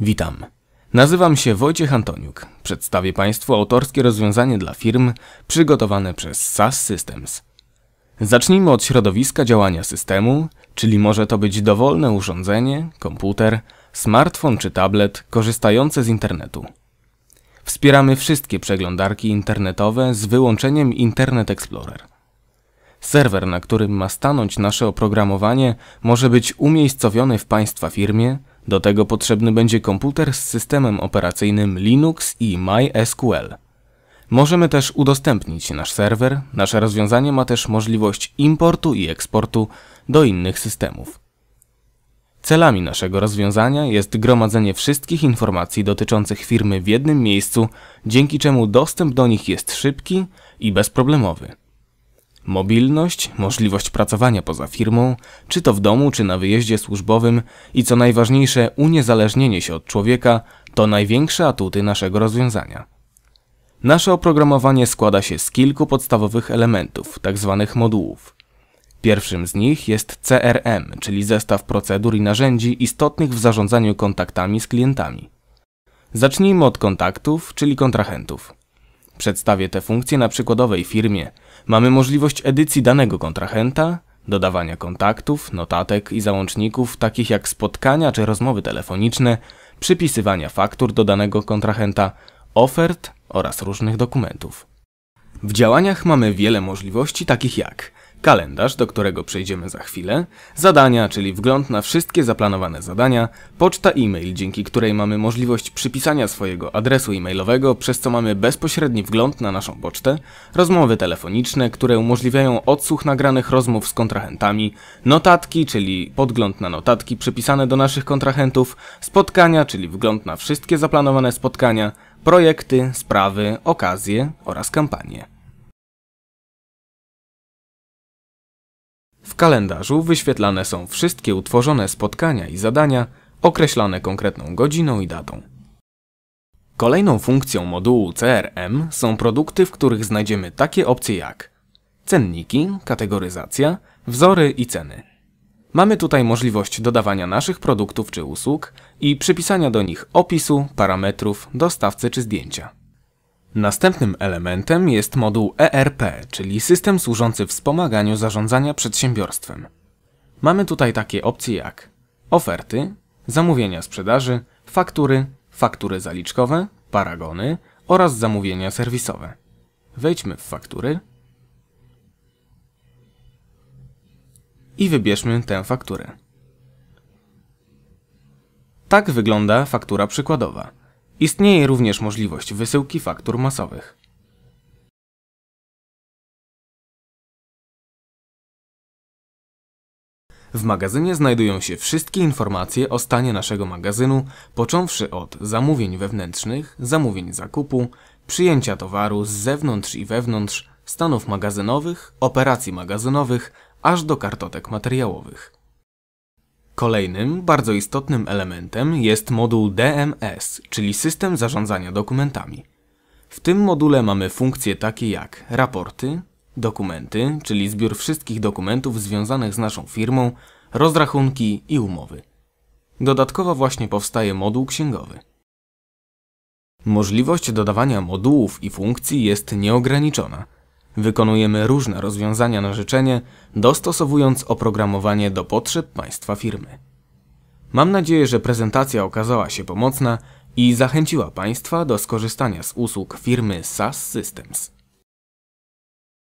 Witam. Nazywam się Wojciech Antoniuk. Przedstawię Państwu autorskie rozwiązanie dla firm przygotowane przez SAS Systems. Zacznijmy od środowiska działania systemu, czyli może to być dowolne urządzenie, komputer, smartfon czy tablet korzystające z internetu. Wspieramy wszystkie przeglądarki internetowe z wyłączeniem Internet Explorer. Serwer, na którym ma stanąć nasze oprogramowanie, może być umiejscowiony w Państwa firmie, do tego potrzebny będzie komputer z systemem operacyjnym Linux i MySQL. Możemy też udostępnić nasz serwer. Nasze rozwiązanie ma też możliwość importu i eksportu do innych systemów. Celami naszego rozwiązania jest gromadzenie wszystkich informacji dotyczących firmy w jednym miejscu, dzięki czemu dostęp do nich jest szybki i bezproblemowy. Mobilność, możliwość pracowania poza firmą, czy to w domu, czy na wyjeździe służbowym i co najważniejsze, uniezależnienie się od człowieka to największe atuty naszego rozwiązania. Nasze oprogramowanie składa się z kilku podstawowych elementów, tzw. modułów. Pierwszym z nich jest CRM, czyli zestaw procedur i narzędzi istotnych w zarządzaniu kontaktami z klientami. Zacznijmy od kontaktów, czyli kontrahentów. Przedstawię te funkcje na przykładowej firmie. Mamy możliwość edycji danego kontrahenta, dodawania kontaktów, notatek i załączników, takich jak spotkania czy rozmowy telefoniczne, przypisywania faktur do danego kontrahenta, ofert oraz różnych dokumentów. W działaniach mamy wiele możliwości, takich jak kalendarz, do którego przejdziemy za chwilę, zadania, czyli wgląd na wszystkie zaplanowane zadania, poczta e-mail, dzięki której mamy możliwość przypisania swojego adresu e-mailowego, przez co mamy bezpośredni wgląd na naszą pocztę, rozmowy telefoniczne, które umożliwiają odsłuch nagranych rozmów z kontrahentami, notatki, czyli podgląd na notatki przypisane do naszych kontrahentów, spotkania, czyli wgląd na wszystkie zaplanowane spotkania, projekty, sprawy, okazje oraz kampanie. W kalendarzu wyświetlane są wszystkie utworzone spotkania i zadania, określane konkretną godziną i datą. Kolejną funkcją modułu CRM są produkty, w których znajdziemy takie opcje jak cenniki, kategoryzacja, wzory i ceny. Mamy tutaj możliwość dodawania naszych produktów czy usług i przypisania do nich opisu, parametrów, dostawcy czy zdjęcia. Następnym elementem jest moduł ERP, czyli system służący wspomaganiu zarządzania przedsiębiorstwem. Mamy tutaj takie opcje jak oferty, zamówienia sprzedaży, faktury, faktury zaliczkowe, paragony oraz zamówienia serwisowe. Wejdźmy w faktury i wybierzmy tę fakturę. Tak wygląda faktura przykładowa. Istnieje również możliwość wysyłki faktur masowych. W magazynie znajdują się wszystkie informacje o stanie naszego magazynu, począwszy od zamówień wewnętrznych, zamówień zakupu, przyjęcia towaru z zewnątrz i wewnątrz, stanów magazynowych, operacji magazynowych, aż do kartotek materiałowych. Kolejnym, bardzo istotnym elementem jest moduł DMS, czyli system zarządzania dokumentami. W tym module mamy funkcje takie jak raporty, dokumenty, czyli zbiór wszystkich dokumentów związanych z naszą firmą, rozrachunki i umowy. Dodatkowo właśnie powstaje moduł księgowy. Możliwość dodawania modułów i funkcji jest nieograniczona – Wykonujemy różne rozwiązania na życzenie, dostosowując oprogramowanie do potrzeb Państwa firmy. Mam nadzieję, że prezentacja okazała się pomocna i zachęciła Państwa do skorzystania z usług firmy SAS Systems.